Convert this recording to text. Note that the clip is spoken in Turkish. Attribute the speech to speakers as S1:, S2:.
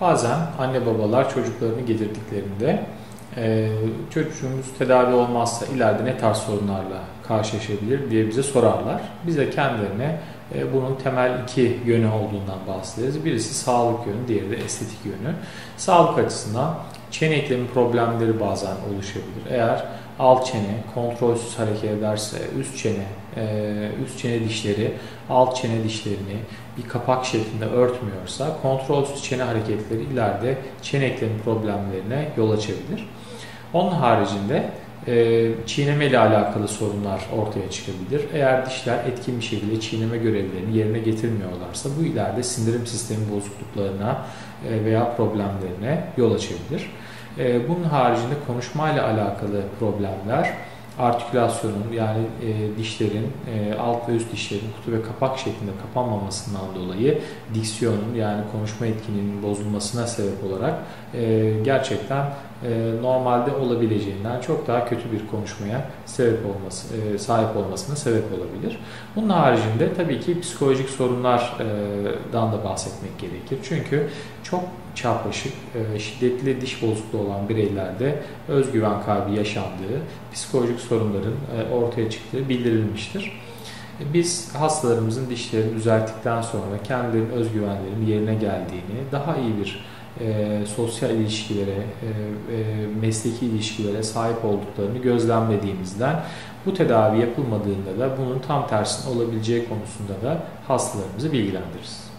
S1: Bazen anne babalar çocuklarını getirdiklerinde e, çocuğumuz tedavi olmazsa ileride ne tarz sorunlarla karşılaşabilir diye bize sorarlar. Biz de kendilerine e, bunun temel iki yönü olduğundan bahsederiz. Birisi sağlık yönü, diğeri de estetik yönü. Sağlık açısından çene eklemi problemleri bazen oluşabilir. Eğer alt çene kontrolsüz hareket ederse üst çene, e, üst çene dişleri alt çene dişlerini bir kapak şeklinde örtmüyorsa kontrolsüz çene hareketleri ileride çene eklemi problemlerine yol açabilir. Onun haricinde e, çiğneme ile alakalı sorunlar ortaya çıkabilir. Eğer dişler etkin bir şekilde çiğneme görevlerini yerine getirmiyorlarsa bu ileride sindirim sistemi bozukluklarına e, veya problemlerine yol açabilir. E, bunun haricinde konuşmayla alakalı problemler, artikülasyonun yani e, dişlerin e, alt ve üst dişlerin kutu ve kapak şeklinde kapanmamasından dolayı diksiyonun yani konuşma etkinliğinin bozulmasına sebep olarak e, gerçekten e, normalde olabileceğinden çok daha kötü bir konuşmaya sebep olması, e, sahip olmasına sebep olabilir. Bunun haricinde tabii ki psikolojik sorunlardan da bahsetmek gerekir. Çünkü çok çarpışık, e, şiddetli diş bozukluğu olan bireylerde özgüven kaybı yaşandığı, psikolojik sorunların ortaya çıktığı bildirilmiştir. Biz hastalarımızın dişlerini düzelttikten sonra kendilerinin özgüvenlerinin yerine geldiğini, daha iyi bir e, sosyal ilişkilere, e, e, mesleki ilişkilere sahip olduklarını gözlemlediğimizden bu tedavi yapılmadığında da bunun tam tersine olabileceği konusunda da hastalarımızı bilgilendiririz.